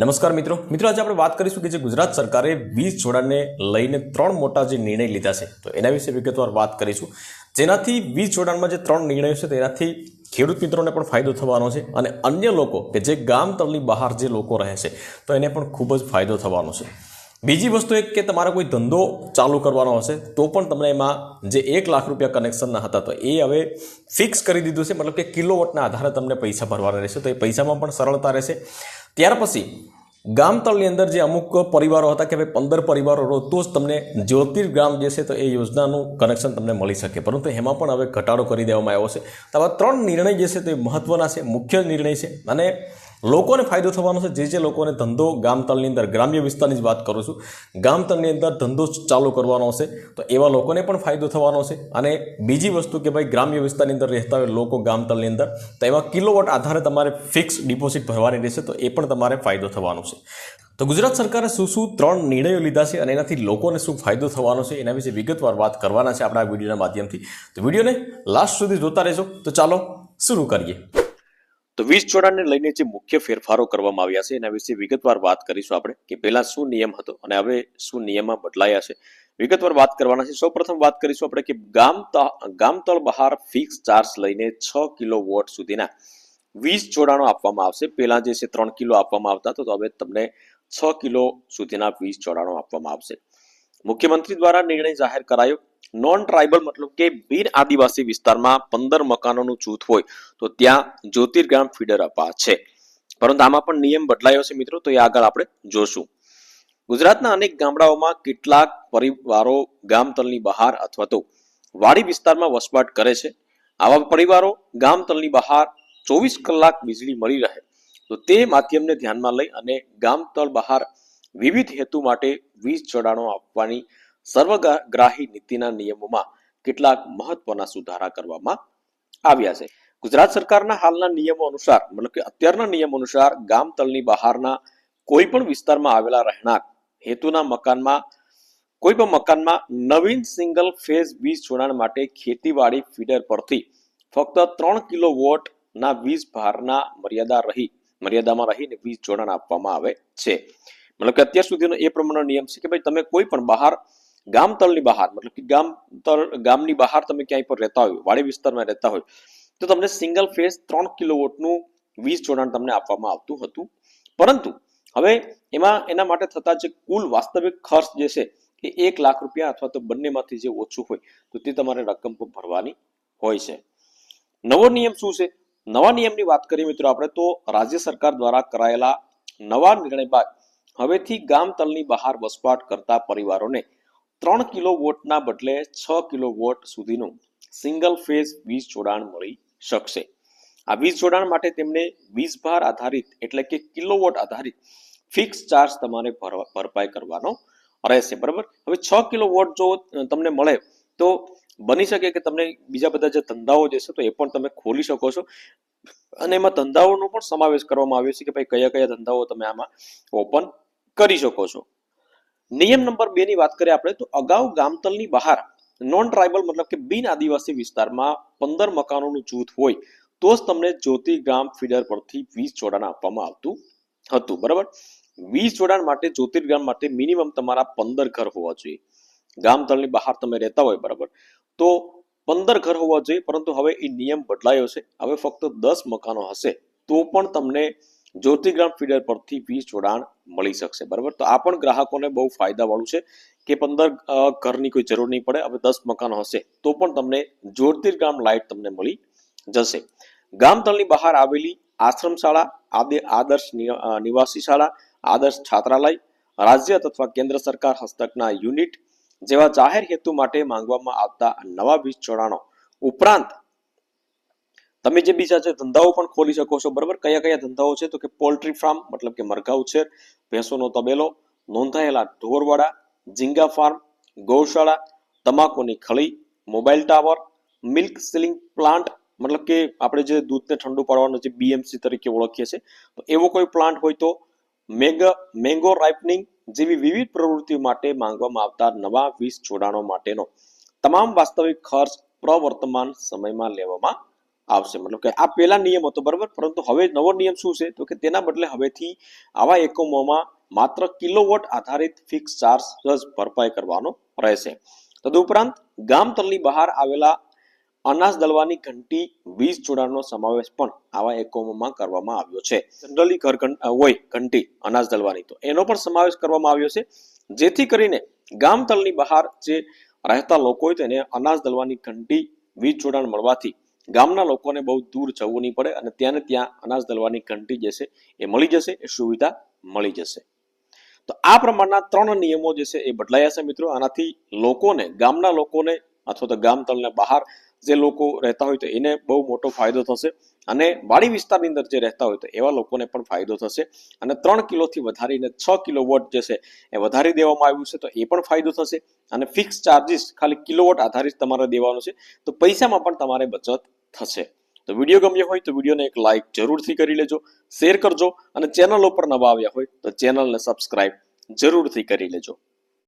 નમસ્કાર મિત્રો. મિત્રો, આજે આપણે વાત કરીશું કે જે ગુજરાત સરકારે વીજ જોડાણને લઈને ત્રણ મોટા જે નિર્ણય લીધા છે, તો એના વિશે વિગતવાર વાત કરીશું. જેનાથી વીજ જોડાણમાં જે ત્રણ નિર્ણયો છે, તેનાથી ખેડૂત મિત્રોને પણ ફાયદો થવાનો છે અને અન્ય લોકો કે જે ગામ તળની બહાર જે લોકો રહે છે, તો એને પણ ખૂબ જ ફાયદો થવાનો છે. બીજી વસ્તુ એક કે તમારો કોઈ ધંધો ચાલુ કરવાનો હશે, તો પણ તમને એમાં જે એક લાખ રૂપિયા કનેક્શનના હતા, તો એ હવે ફિક્સ કરી દીધું છે. મતલબ કે કિલોવોટના આધારે તમને પૈસા ભરવાના રહેશે, તો એ પૈસામાં પણ સરળતા રહેશે. ત્યાર પછી, ગામતળની અંદર જે અમુક પરિવારો હતા કે ભાઈ પંદર પરિવારો રહો, તો જ તમને જ્યોતિર્ગ્રામ જે છે, તો એ યોજનાનું કનેક્શન તમને મળી શકે. પરંતુ એમાં પણ હવે ઘટાડો કરી દેવામાં આવ્યો છે. તો આવા ત્રણ નિર્ણય જે છે, તે મહત્ત્વના છે, મુખ્ય નિર્ણય છે. અને લોકોને ફાયદો થવાનો છે. જે જે લોકોને ધંધો ગામતળની અંદર, ગ્રામ્ય વિસ્તારની જ વાત કરું છું. ગામતળની અંદર ધંધો ચાલુ કરવાનો છે. તો એવા લોકોને પણ ફાયદો થવાનો છે. અને બીજી વસ્તુ કે ભાઈ, ગ્રામ્ય વિસ્તારની અંદર રહેતા હોય લોકો ગામતળની અંદર, તો એમાં કિલોવોટ આધારે તમારે ફિક્સ ડિપોઝિટ ભરવાની રહેશે. તો એ પણ તમારે ફાયદો થવાનો છે. તો ગુજરાત સરકારે શું શું ત્રણ નિર્ણયો લીધા છે અને એનાથી લોકોને શું ફાયદો થવાનો છે એના વિશે વિગતવાર વાત કરવાના છે આપણા વિડીયોના માધ્યમથી. તો વિડીયોને લાસ્ટ સુધી જોતા રહેજો. તો ચાલો, શરૂ કરીએ. તો વીજ જોડાણને લઈને જે મુખ્ય ફેરફારો કરવામાં આવ્યા છે, એના વિશે વિગતવાર વાત કરીશું આપણે, કે પહેલા શું નિયમ હતો અને હવે શું નિયમમાં બદલાયા છે. વિગતવાર વાત કરવાના છે. સૌપ્રથમ વાત કરીશું આપણે કે ગામ ગામતળ બહાર ફિક્સ ચાર્જ લઈને છ કિલો વોટ સુધીના વીજ જોડાણો આપવામાં આવશે. પહેલા જે છે ત્રણ કિલો આપવામાં આવતા તો હવે તમને છ કિલો સુધીના વીજ જોડાણો આપવામાં આવશે. મુખ્યમંત્રી દ્વારા નિર્ણય જાહેર કરાયો. નોન ટ્રાઇબલ મતલબ કે બિન આદિવાસી વિસ્તારમાં પંદર મકાનોનું જૂથ હોય, તો ત્યાં જ્યોતિર્ગ્રામ ફીડર અપાશે પરંતુ આમાં પણ નિયમ બદલાયો છે મિત્રો, તો એ આગળ આપણે જોશું. ગુજરાતના અનેક ગામડાઓમાં કેટલાક પરિવારો ગામતલની બહાર અથવા તો વાડી વિસ્તારમાં વસવાટ કરે છે. આવા પરિવારો ગામતલની બહાર ચોવીસ કલાક વીજળી મળી રહે, તો તે માધ્યમને ધ્યાનમાં લઈ અને ગામતળ બહાર વિવિધ હેતુ માટે વીજ જોડાણો આપવાની સર્વગ્રાહી નીતિના નિયમોમાં કેટલાક મહત્વના સુધારા કરવામાં આવ્યા છે. ગુજરાત સરકારના હાલના નિયમો અનુસાર, મતલબ કે અત્યારના નિયમ અનુસાર ગામ તળની બહારના કોઈ પણ વિસ્તારમાં આવેલા રહેણાંક હેતુના મકાનમાં કોઈ પણ મકાનમાં નવીન સિંગલ ફેઝ વીજ જોડાણ માટે ખેતીવાડી ફીડર પરથી ફક્ત ત્રણ કિલો વોટ ના વીજ ભારના મર્યાદા રહી, મર્યાદામાં રહીને વીજ જોડાણ આપવામાં આવે છે. મતલબ કે અત્યાર સુધીનો એ પ્રમાણનો નિયમ છે કે ભાઈ તમે કોઈ પણ બહાર ગામ તળની બહાર, મતલબ કે ગામ તળ, ગામની બહાર તમે ક્યાંય પણ રહેતા હોય, વાડી વિસ્તારમાં રહેતા હોય, તો તમને સિંગલ ફેઝ ત્રણ કિલોવોટનું વીજ જોડાણ તમને આપવામાં આવતું હતું. પરંતુ હવે એમાં, એના માટે થતા જે કુલ વાસ્તવિક ખર્ચ જે છે, એ એક લાખ રૂપિયા અથવા તો બંનેમાંથી જે ઓછું હોય, તો તે તમારે રકમ ભરવાની હોય છે. નવો નિયમ શું છે? નવા નિયમની વાત કરીએ મિત્રો આપણે, તો રાજ્ય સરકાર દ્વારા કરાયેલા નવા નિર્ણય બાદ હવેથી ગામ તલની બહાર વસવાટ કરતા પરિવારોને ત્રણ કિલો વોટના બદલે છ કિલો વોટ સુધીનું સિંગલ ફેઝ વીજ જોડાણ મળી શકશે. આ વીજ જોડાણ માટે તેમને વીજ ભાર આધારિત એટલે કે કિલોવોટ આધારિત ફિક્સ ચાર્જ તમારે ભરપાઈ કરવાનો રહેશે. બરાબર? હવે છ કિલો વોટ જો તમને મળે તો બની શકે કે તમને બીજા બધા જે ધંધાઓ જે છે તો એ પણ તમે ખોલી શકો છો. અને એમાં ધંધાઓનો પણ સમાવેશ કરવામાં આવ્યો છે કે ભાઈ કયા કયા ધંધાઓ તમે આમાં ઓપન કરી શકો છો. નિયમ નંબર બે ની વાત કરીએ આપણે, તો અગાઉ ગામતલની બહાર નોન ટ્રાઇબલ મતલબ કે બિન આદિવાસી વિસ્તારમાં પંદર મકાનોનું જૂથ હોય, તો જ તમને જ્યોતિ ગ્રામ ફીડર પરથી વીસ જોડાણ આપવામાં આવતું હતું, બરાબર? વીસ જોડાણ માટે, જ્યોતિર્ગ્રામ માટે મિનિમમ તમારા પંદર ઘર હોવા જોઈએ. ગામતળની બહાર તમે રહેતા હોય, બરાબર? તો પંદર ઘર હોવા જોઈએ, પરંતુ હવે એ નિયમ બદલાયો છે. હવે ફક્ત દસ મકાનો હશે, તો પણ તમને જ્યોતિગ્રામ ફીડર પરથી વીસ જોડાણ મળી શકશે, બરાબર? તો આ પણ ગ્રાહકોને બહુ ફાયદાવાળું છે કે પંદર ઘરની કોઈ જરૂર નહીં પડે, હવે દસ મકાનો હશે, તો પણ તમને જ્યોતિર્ગ્રામ લાઇટ તમને મળી જશે. ગામતળની બહાર આવેલી આશ્રમ શાળા આદે, આદર્શ નિવાસી શાળા, આદર્શ છાત્રાલય, રાજ્ય તથા કેન્દ્ર સરકાર હસ્તકના યુનિટ જેવા જાહેર હેતુ માટે માંગવામાં આવતા નવા વીજ જોડાણો ઉપરાંત તમે જે બીજા જે ધંધાઓ પણ ખોલી શકો છો, બરાબર? કયા કયા ધંધાઓ છે? તો કે પોલ્ટ્રી ફાર્મ મતલબ કે મરઘા ઉછેર, ભેંસોનો તબેલો, નોંધાયેલા ઢોરવાડા, ઝીંગા ફાર્મ ગૌશાળા, તમાકુની ખળી mobile tower milk chilling plant મતલબ કે આપણે જે દૂધને ઠંડુ પાડવાનું જે બીએમસી તરીકે ઓળખીએ છીએ, તો એવો કોઈ પ્લાન્ટ હોય તો મેગા મેંગો રાઇપનિંગ જેવી વિવિધ પ્રવૃત્તિઓ માટે માંગવામાં આવતા નવા વીસ જોડાણો માટેનો તમામ વાસ્તવિક ખર્ચ પ્રવર્તમાન સમયમાં લેવામાં આવશે. મતલબ કે આ પહેલા નિયમ હતો, બરાબર? પરંતુ હવે નવો નિયમ શું છે? તો કે તેના બદલે હવેથી આવા એકમોમાં માત્ર કિલોવોટ આધારિત ફિક્સ ચાર્જ જ ભરપાઈ કરવાનો રહેશે. તદુપરાંત ગામ તલની બહાર આવેલા અનાજ દળવાની ઘંટી વીજ જોડાણનો સમાવેશ પણ આવા એકમોમાં કરવામાં આવ્યો છે. જનરલી ઘર હોય ઘંટી અનાજ દળવાની. તો એનો પણ સમાવેશ કરવામાં આવ્યો છે. જેથી કરીને ગામ તલની બહાર જે રહેતા લોકો હોય તેને અનાજ દળવાની ઘંટી વીજ જોડાણ મળવાથી ગામના લોકોને બહુ દૂર જવું નહીં પડે અને ત્યાં ને ત્યાં અનાજ દળવાની ઘંટી જે છે એ મળી જશે, એ સુવિધા મળી જશે. તો આ પ્રમાણના ત્રણ નિયમો જે છે એ બદલાયા છે મિત્રો. આનાથી લોકોને, ગામના લોકોને અથવા તો ગામ તળને બહાર જે લોકો રહેતા હોય તો એને બહુ મોટો ફાયદો થશે અને વાડી વિસ્તારની અંદર જે રહેતા હોય તો એવા લોકોને પણ ફાયદો થશે. અને ત્રણ કિલોથી વધારીને છ કિલો વોટ જે છે એ વધારી દેવામાં આવ્યું છે તો એ પણ ફાયદો થશે. અને ફિક્સ ચાર્જિસ ખાલી કિલોવોટ આધારિત તમારે દેવાનો છે. તો પૈસામાં પણ તમારે બચત થશે. તો વીડિયો ગમ્યો હોય તો વિડીયોને એક લાઇક જરૂરથી કરી લેજો, શેર કરજો અને ચેનલ ઉપર નવા આવ્યા હોય તો ચેનલને સબસ્ક્રાઇબ જરૂરથી કરી લેજો.